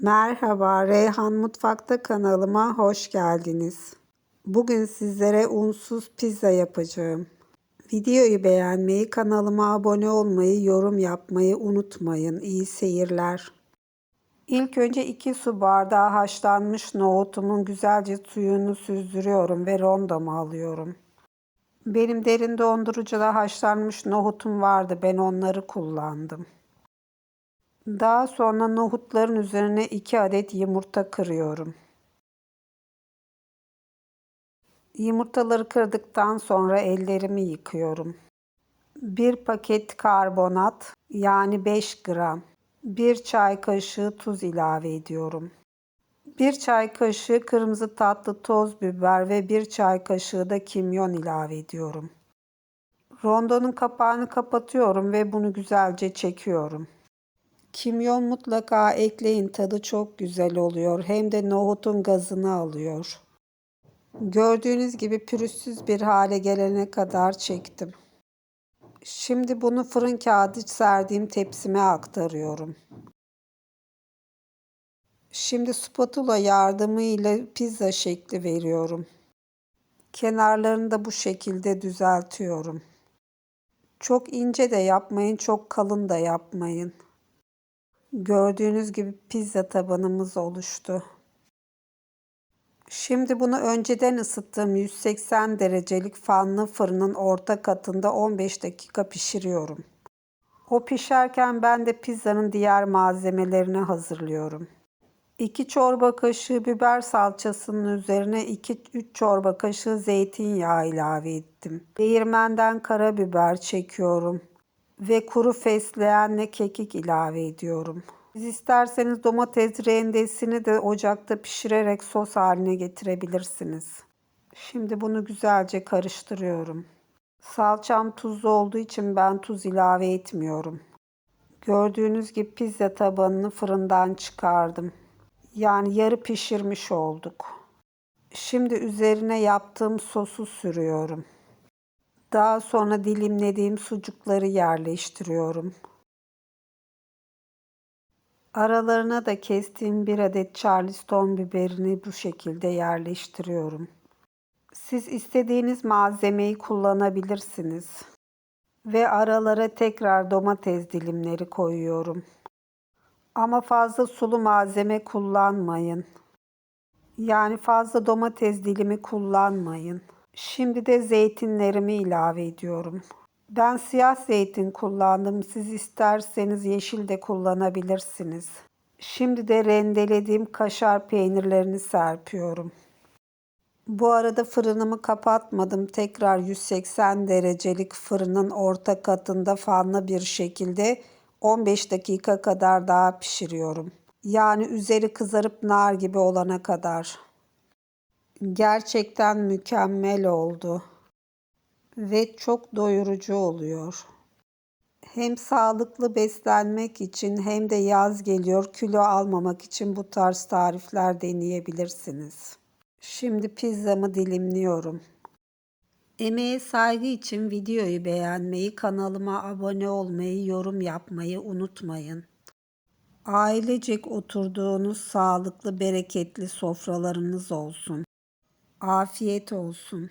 Merhaba, Reyhan Mutfakta kanalıma hoş geldiniz. Bugün sizlere unsuz pizza yapacağım. Videoyu beğenmeyi, kanalıma abone olmayı, yorum yapmayı unutmayın. İyi seyirler. İlk önce 2 su bardağı haşlanmış nohutumun güzelce suyunu süzdürüyorum ve rondomu alıyorum. Benim derin dondurucuda haşlanmış nohutum vardı. Ben onları kullandım. Daha sonra nohutların üzerine 2 adet yumurta kırıyorum. Yumurtaları kırdıktan sonra ellerimi yıkıyorum. 1 paket karbonat yani 5 gram. 1 çay kaşığı tuz ilave ediyorum. 1 çay kaşığı kırmızı tatlı toz biber ve 1 çay kaşığı da kimyon ilave ediyorum. Rondonun kapağını kapatıyorum ve bunu güzelce çekiyorum. Kimyon mutlaka ekleyin tadı çok güzel oluyor. Hem de nohutun gazını alıyor. Gördüğünüz gibi pürüzsüz bir hale gelene kadar çektim. Şimdi bunu fırın kağıdı serdiğim tepsime aktarıyorum. Şimdi spatula yardımıyla pizza şekli veriyorum. Kenarlarını da bu şekilde düzeltiyorum. Çok ince de yapmayın, çok kalın da yapmayın. Gördüğünüz gibi pizza tabanımız oluştu. Şimdi bunu önceden ısıttığım 180 derecelik fanlı fırının orta katında 15 dakika pişiriyorum. O pişerken ben de pizzanın diğer malzemelerini hazırlıyorum. 2 çorba kaşığı biber salçasının üzerine 2-3 çorba kaşığı zeytinyağı ilave ettim. Değirmenden karabiber çekiyorum ve kuru fesleğenle kekik ilave ediyorum. Siz isterseniz domates rendesini de ocakta pişirerek sos haline getirebilirsiniz. Şimdi bunu güzelce karıştırıyorum. Salçam tuzlu olduğu için ben tuz ilave etmiyorum. Gördüğünüz gibi pizza tabanını fırından çıkardım. Yani yarı pişirmiş olduk. Şimdi üzerine yaptığım sosu sürüyorum. Daha sonra dilimlediğim sucukları yerleştiriyorum. Aralarına da kestiğim bir adet charleston biberini bu şekilde yerleştiriyorum. Siz istediğiniz malzemeyi kullanabilirsiniz. Ve aralara tekrar domates dilimleri koyuyorum. Ama fazla sulu malzeme kullanmayın. Yani fazla domates dilimi kullanmayın. Şimdi de zeytinlerimi ilave ediyorum. Ben siyah zeytin kullandım. Siz isterseniz yeşil de kullanabilirsiniz. Şimdi de rendelediğim kaşar peynirlerini serpiyorum. Bu arada fırınımı kapatmadım. Tekrar 180 derecelik fırının orta katında fanlı bir şekilde 15 dakika kadar daha pişiriyorum. Yani üzeri kızarıp nar gibi olana kadar. Gerçekten mükemmel oldu. Ve çok doyurucu oluyor. Hem sağlıklı beslenmek için hem de yaz geliyor kilo almamak için bu tarz tarifler deneyebilirsiniz. Şimdi pizzamı dilimliyorum. Emeğe saygı için videoyu beğenmeyi, kanalıma abone olmayı, yorum yapmayı unutmayın. Ailecek oturduğunuz sağlıklı, bereketli sofralarınız olsun. Afiyet olsun.